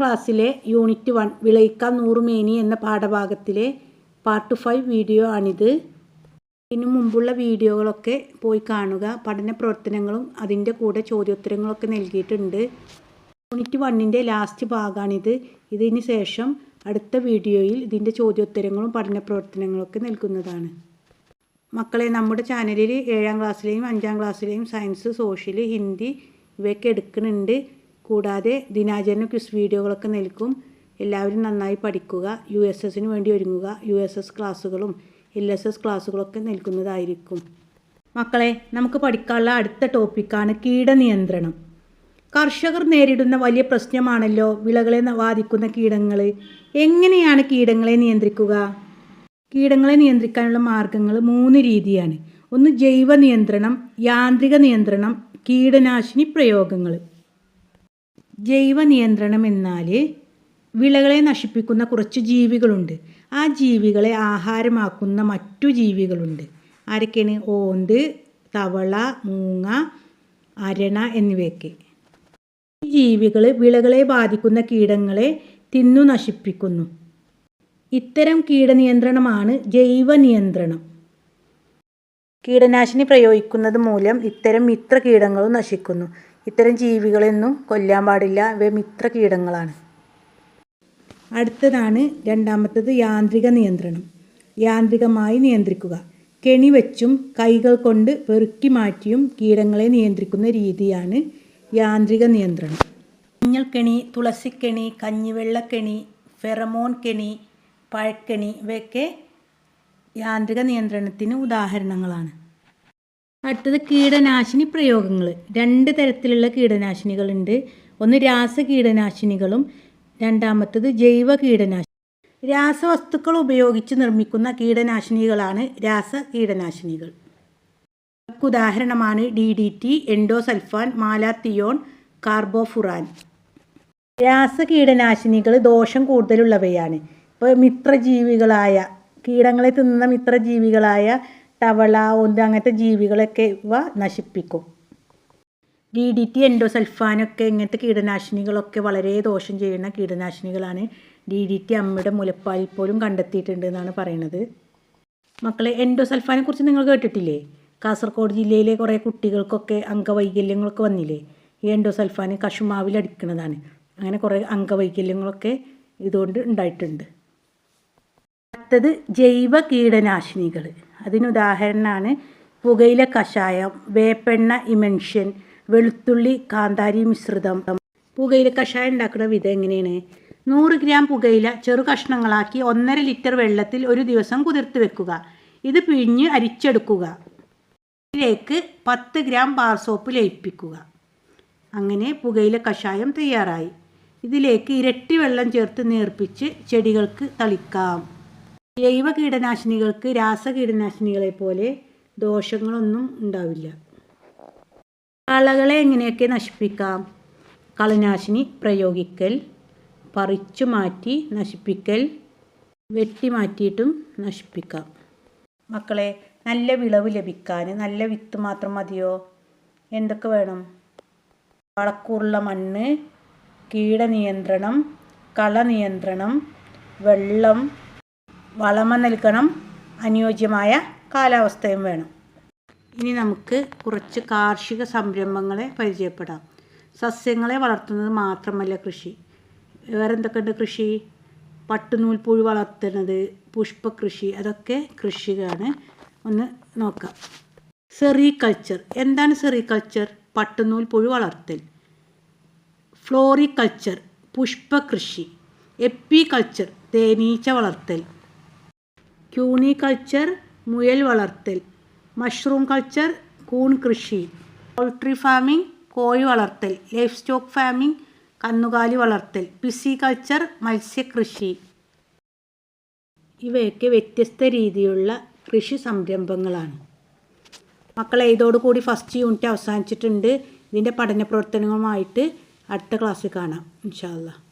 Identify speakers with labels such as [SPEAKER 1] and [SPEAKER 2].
[SPEAKER 1] ക്ലാസ്സിലെ unit one വിളയിക്കാൻ നൂറുമേനി എന്ന പാഠഭാഗത്തിലെ പാർട്ട് ഫൈവ് വീഡിയോ ആണിത്. ഇതിനു മുമ്പുള്ള വീഡിയോകളൊക്കെ പോയി കാണുക. പഠന പ്രവർത്തനങ്ങളും അതിന്റെ കൂടെ ചോദ്യോത്തരങ്ങളൊക്കെ നൽകിയിട്ടുണ്ട്. യൂണിറ്റ് വണ്ണിന്റെ ലാസ്റ്റ് ഭാഗമാണിത് ഇതിന് ശേഷം അടുത്ത വീഡിയോയിൽ ഇതിന്റെ ചോദ്യോത്തരങ്ങളും പഠന പ്രവർത്തനങ്ങളൊക്കെ നൽകുന്നതാണ്. മക്കളെ നമ്മുടെ ചാനലിൽ ഏഴാം ക്ലാസ്സിലെയും അഞ്ചാം ക്ലാസ്സിലെയും സയൻസ് സോഷ്യൽ ഹിന്ദി ഇവയൊക്കെ എടുക്കുന്നുണ്ട്. കൂടാതെ ദിനാചരണ ക്വിസ് വീഡിയോകളൊക്കെ നൽകും എല്ലാവരും നന്നായി പഠിക്കുക യു എസ് എസിന് വേണ്ടി ഒരുങ്ങുക യു എസ് എസ് ക്ലാസ്സുകളും എൽ എസ് എസ് ക്ലാസ്സുകളൊക്കെ നൽകുന്നതായിരിക്കും മക്കളെ നമുക്ക് പഠിക്കാനുള്ള അടുത്ത ടോപ്പിക്കാണ് കീടനിയന്ത്രണം. കർഷകർ നേരിടുന്ന വലിയ പ്രശ്നമാണല്ലോ വിളകളെ ബാധിക്കുന്ന കീടങ്ങൾ എങ്ങനെയാണ് കീടങ്ങളെ നിയന്ത്രിക്കുക? കീടങ്ങളെ നിയന്ത്രിക്കാനുള്ള മാർഗങ്ങൾ മൂന്ന് രീതിയാണ്. ഒന്ന് ജൈവ നിയന്ത്രണം യാന്ത്രിക നിയന്ത്രണം കീടനാശിനി പ്രയോഗങ്ങൾ ജൈവ നിയന്ത്രണം എന്നാൽ വിളകളെ നശിപ്പിക്കുന്ന കുറച്ച് ജീവികളുണ്ട്. ആ ജീവികളെ ആഹാരമാക്കുന്ന മറ്റു ജീവികളുണ്ട്. ആരൊക്കെയാണ്? ഓന്ത് തവള മൂങ്ങ അരണ എന്നിവയൊക്കെ. ഈ ജീവികൾ വിളകളെ ബാധിക്കുന്ന കീടങ്ങളെ തിന്നു നശിപ്പിക്കുന്നു. ഇത്തരം കീടനിയന്ത്രണമാണ് ജൈവ നിയന്ത്രണം കീടനാശിനി പ്രയോഗിക്കുന്നത് മൂലം ഇത്തരം മിത്ര കീടങ്ങളും നശിക്കുന്നു. ഇത്തരം ജീവികളെയൊന്നും കൊല്ലാൻ പാടില്ല. ഇവ മിത്ര കീടങ്ങളാണ്. അടുത്തതാണ് രണ്ടാമത്തത് യാന്ത്രിക നിയന്ത്രണം. യാന്ത്രികമായി നിയന്ത്രിക്കുക. കെണി വെച്ചും കൈകൾ കൊണ്ട് പെറുക്കി മാറ്റിയും കീടങ്ങളെ നിയന്ത്രിക്കുന്ന രീതിയാണ് യാന്ത്രിക നിയന്ത്രണം. മഞ്ഞൾക്കെണി തുളസിക്കെണി കഞ്ഞിവെള്ളക്കെണി ഫെറമോൺ കെണി പഴക്കെണി ഇവയൊക്കെ യാന്ത്രിക നിയന്ത്രണത്തിന് ഉദാഹരണങ്ങളാണ്. അടുത്തത് കീടനാശിനി പ്രയോഗങ്ങൾ രണ്ട് തരത്തിലുള്ള കീടനാശിനികളുണ്ട്. ഒന്ന് രാസ കീടനാശിനികളും രണ്ടാമത്തത് ജൈവ കീടനാശിനി രാസവസ്തുക്കൾ ഉപയോഗിച്ച് നിർമ്മിക്കുന്ന കീടനാശിനികളാണ് രാസ കീടനാശിനികൾ ഉദാഹരണമാണ് D D T endosulfan malathion carbofuran. രാസ കീടനാശിനികൾ ദോഷം കൂടുതലുള്ളവയാണ്. ഇപ്പോൾ മിത്രജീവികളായ കീടങ്ങളെ തിന്നുന്ന മിത്രജീവികളായ തവള ഒന്ന് അങ്ങനത്തെ ജീവികളൊക്കെ ഇവ നശിപ്പിക്കും. ഡി ഡി ടി എൻഡോസൾഫാനൊക്കെ ഇങ്ങനത്തെ കീടനാശിനികളൊക്കെ വളരെ ദോഷം ചെയ്യുന്ന കീടനാശിനികളാണ് ഡി ഡി ടി അമ്മയുടെ മുലപ്പാലിൽ പോലും കണ്ടെത്തിയിട്ടുണ്ട് എന്നാണ് പറയുന്നത് മക്കളെ എൻഡോസൽഫാനെ കുറിച്ച് നിങ്ങൾ കേട്ടിട്ടില്ലേ? കാസർഗോഡ് ജില്ലയിലെ കുറേ കുട്ടികൾക്കൊക്കെ അംഗവൈകല്യങ്ങളൊക്കെ വന്നില്ലേ? ഈ എൻഡോസൾഫാൻ കശുമാവിൽ അടിക്കുന്നതാണ് അങ്ങനെ കുറേ അംഗവൈകല്യങ്ങളൊക്കെ ഇതുകൊണ്ട് ഉണ്ടായിട്ടുണ്ട്. അടുത്തത് ജൈവ കീടനാശിനികൾ അതിനുദാഹരണമാണ് പുകയില കഷായം വേപ്പെണ്ണ ഇമെൻഷൻ വെളുത്തുള്ളി കാന്താരി മിശ്രിതം. പുകയില കഷായം ഉണ്ടാക്കുന്ന വിധം എങ്ങനെയാണ്? നൂറ് ഗ്രാം പുകയില ചെറു കഷ്ണങ്ങളാക്കി ഒന്നര ലിറ്റർ വെള്ളത്തിൽ ഒരു ദിവസം കുതിർത്ത് വെക്കുക. ഇത് പിഴിഞ്ഞ് അരിച്ചെടുക്കുക. ഇതിലേക്ക് പത്ത് ഗ്രാം ബാർ സോപ്പ് ലയിപ്പിക്കുക. അങ്ങനെ പുകയില കഷായം തയ്യാറായി. ഇതിലേക്ക് ഇരട്ടി വെള്ളം ചേർത്ത് നേർപ്പിച്ച് ചെടികൾക്ക് തളിക്കാം. ജൈവ കീടനാശിനികൾക്ക് രാസ കീടനാശിനികളെ പോലെ ദോഷങ്ങളൊന്നും ഉണ്ടാവില്ല. കളകളെ എങ്ങനെയൊക്കെ നശിപ്പിക്കാം? കളനാശിനി പ്രയോഗിക്കൽ പറിച്ചു മാറ്റി നശിപ്പിക്കൽ വെട്ടി മാറ്റിയിട്ടും നശിപ്പിക്കാം. മക്കളെ നല്ല വിളവ് ലഭിക്കാൻ നല്ല വിത്ത് മാത്രം മതിയോ? എന്തൊക്കെ വേണം? വളക്കൂറുള്ള മണ്ണ് കീടനിയന്ത്രണം കള നിയന്ത്രണം വെള്ളം വളമ നൽകണം. അനുയോജ്യമായ കാലാവസ്ഥയും വേണം. ഇനി നമുക്ക് കുറച്ച് കാർഷിക സംരംഭങ്ങളെ പരിചയപ്പെടാം. സസ്യങ്ങളെ വളർത്തുന്നത് മാത്രമല്ല കൃഷി. വേറെ എന്തൊക്കെയുണ്ട് കൃഷി പട്ടുനൂൽപ്പുഴു വളർത്തുന്നത് പുഷ്പകൃഷി അതൊക്കെ കൃഷിയാണ് ഒന്ന് നോക്കാം. സെറികൾച്ചർ. എന്താണ് സെറികൾച്ചർ? പട്ടുനൂൽ പുഴു വളർത്തൽ. ഫ്ലോറികൾച്ചർ. പുഷ്പകൃഷി. എപ്പികൾച്ചർ. തേനീച്ച വളർത്തൽ. ക്യൂണികൾച്ചർ മുയൽ വളർത്തൽ. മഷ്റൂം കൾച്ചർ കൂൺ കൃഷി. പോൾട്രി ഫാമിംഗ് കോഴി വളർത്തൽ. ലൈഫ് സ്റ്റോക്ക് ഫാമിംഗ് കന്നുകാലി വളർത്തൽ. പിസി കൾച്ചർ മത്സ്യകൃഷി. ഇവയൊക്കെ വ്യത്യസ്ത രീതിയിലുള്ള കൃഷി സംരംഭങ്ങളാണ്. മക്കളെ ഇതോടുകൂടി ഫസ്റ്റ് യൂണിറ്റ് അവസാനിച്ചിട്ടുണ്ട്. ഇതിന്റെ പഠന പ്രവർത്തനങ്ങളുമായിട്ട് അടുത്ത ക്ലാസ്സിൽ കാണാം. ഇൻഷാല്ല